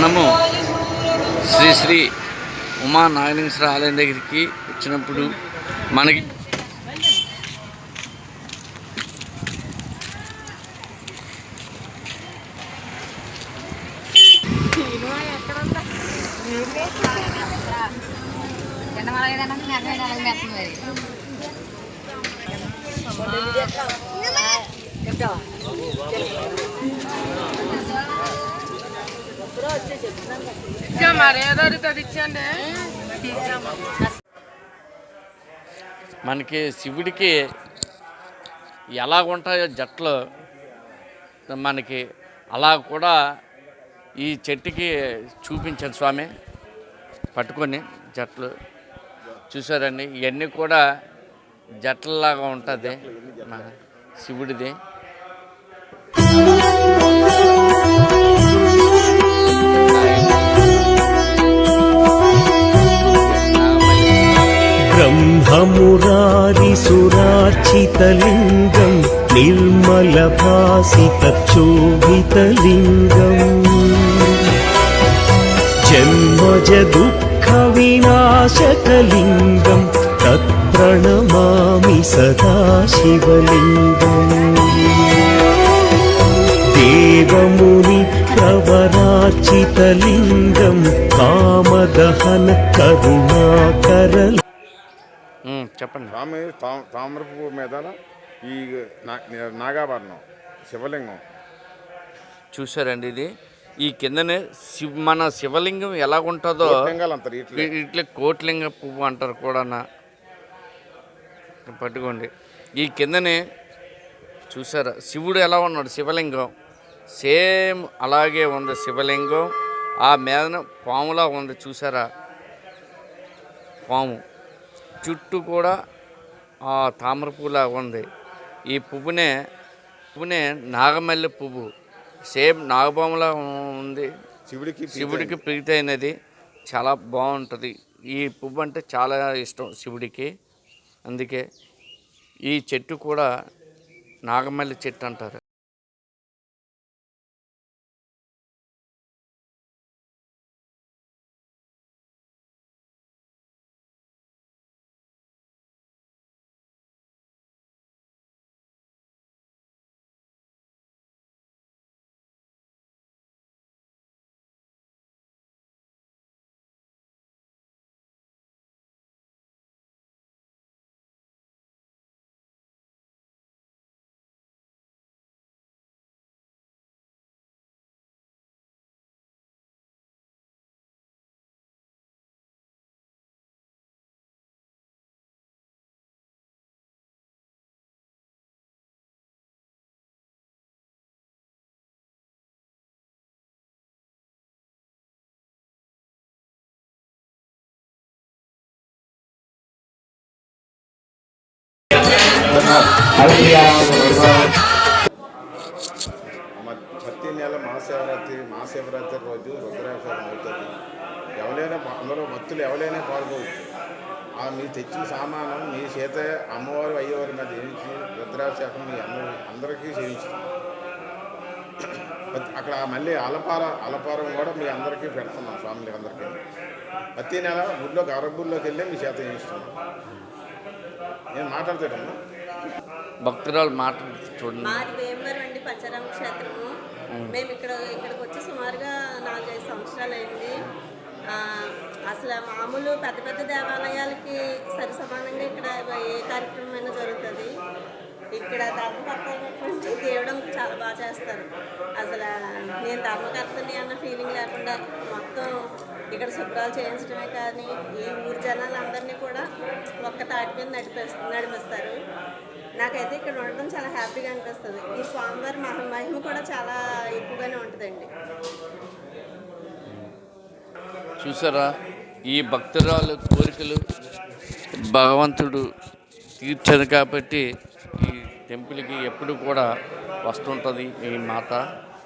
మనము శ్రీ శ్రీ ఉమా నాగలింగేశ్వర ఆలయం దగ్గరికి వచ్చినప్పుడు మనకి మరేదో మనకి శివుడికి ఎలా ఉంటాయో జట్లు మనకి అలా కూడా ఈ చెట్టుకి చూపించాను స్వామి పట్టుకొని జట్లు. చూసారండి ఇవన్నీ కూడా జట్లలాగా ఉంటుంది శివుడిది. ब्रह्ममुरारिसुरार्चितलिङ्गं निर्मलभासितक्षोभितलिङ्गम् जन्मजदुःखविनाशकलिङ्गं तत्प्रणमामि सदा शिवलिङ्गम् देवमुनि प्रवरार्चितलिङ्गं कामदहन करुणाकर ఉమ్, చెప్పండి. స్వామి తా- తామ్రపు మీద ఈ నాగాభరణం శివలింగం. చూసారండి ఇది. ఈ కిందనే శివ మన శివలింగం ఎలా ఉంటుందో ఇట్లా. ఇట్లా కోట్లింగ పువ్వు అంటారు కూడా పట్టుకోండి. ఈ కిందనే చూసారా శివుడు ఎలా ఉన్నాడు? శివలింగం. సేమ్ అలాగే ఉంది శివలింగం. ఆ మీద పాములా ఉంది చూసారా పాము. చుట్టూ కూడా ఆ తామర పువ్వులా ఉంది. ఈ పువ్వునే పువ్వునే నాగమల్లె పువ్వు. సేమ్ నాగపాములా ఉంది. శివుడికి శివుడికి ప్రీతి అయినది. చాలా బాగుంటుంది. ఈ పువ్వు అంటే చాలా ఇష్టం శివుడికి. అందుకే ఈ చెట్టు కూడా నాగమల్లి చెట్టు అంటారు. ప్రతి నెల మహాశివరాత్రి మహాశివరాత్రి రోజు రుద్రాభిషేకం అవుతుంది ఎవరైనా అందరూ భక్తులు ఎవరైనా పాల్గొవచ్చు. ఆ మీరు తెచ్చిన సామానం మీ చేత అమ్మవారు అయ్యేవారి మీద చేయించి రుద్రాభిషేకం మీ అందరూ అందరికీ చేయించుతాం అక్కడ మళ్ళీ అలపార అలపారం కూడా మీ అందరికీ పెడుతున్నాం స్వామికి అందరికీ. ప్రతి నెల గుడిలో గర్భగుడిలోకి వెళ్ళి మీ చేత చేయిస్తున్నాం. నేను మాట్లాడతాడమ్మా భక్తురాలు మాట చూడండి. మాది వేమవరం అండి పంచారామ క్షేత్రము. మేము ఇక్కడ ఇక్కడికి వచ్చి సుమారుగా నాలుగైదు సంవత్సరాలు అయింది. అసలు మామూలు పెద్ద పెద్ద దేవాలయాలకి సరి సమానంగా ఇక్కడ ఏ కార్యక్రమం అయినా జరుగుతుంది. ఇక్కడ ధర్మకర్త అయినటువంటి దేవుడు చాలా బాగా చేస్తారు. అసలు నేను ధర్మకర్తని అన్న ఫీలింగ్ లేకుండా మొత్తం ఇక్కడ శుభ్రాలు చేయించడమే కానీ ఈ ఊరి జనాలందరినీ కూడా ఒక్క తాటి మీద నడిపిస్తారు. నాకైతే ఇక్కడ ఉండడం చాలా హ్యాపీగా అనిపిస్తుంది. ఈ స్వామివారి మహ మహిమ కూడా చాలా ఎక్కువగానే ఉంటుందండి. చూసారా? ఈ భక్తురాలు కోరికలు భగవంతుడు తీర్చదు కాబట్టి ఈ టెంపుల్కి ఎప్పుడు కూడా వస్తుంటుంది ఈ మాత.